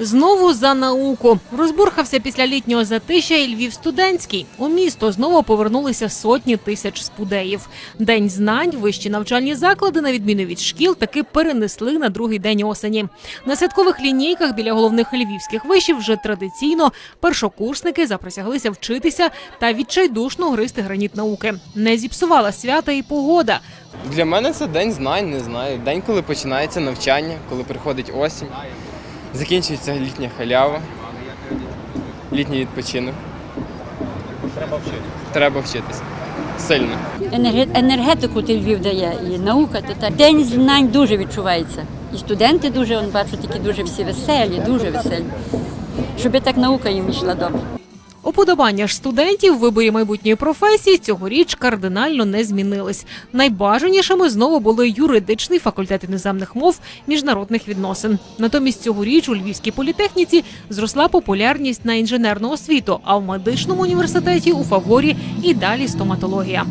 Знову за науку розбурхався після літнього затища і Львів студентський. У місто знову повернулися сотні тисяч спудеїв. День знань, вищі навчальні заклади, на відміну від шкіл, таки перенесли на другий день осені. На святкових лінійках біля головних львівських вишів вже традиційно першокурсники заприсяглися вчитися та відчайдушно гристи граніт науки. Не зіпсувала свята і погода. Для мене це день знань, не знаю. День, коли починається навчання, коли приходить осінь, закінчується літня халява, літній відпочинок. Треба вчитися. Треба вчитися. Сильно. Енергетику ти Львів дає, і наука то так. День знань дуже відчувається. І студенти дуже, он бачу, такі дуже всі веселі, дуже веселі. Щоб так наука їм йшла добре. Уподобання ж студентів виборі майбутньої професії цьогоріч кардинально не змінились. Найбажанішими знову були юридичний факультет іноземних мов міжнародних відносин. Натомість цьогоріч у Львівській політехніці зросла популярність на інженерну освіту, а в медичному університеті у фаворі і далі стоматологія.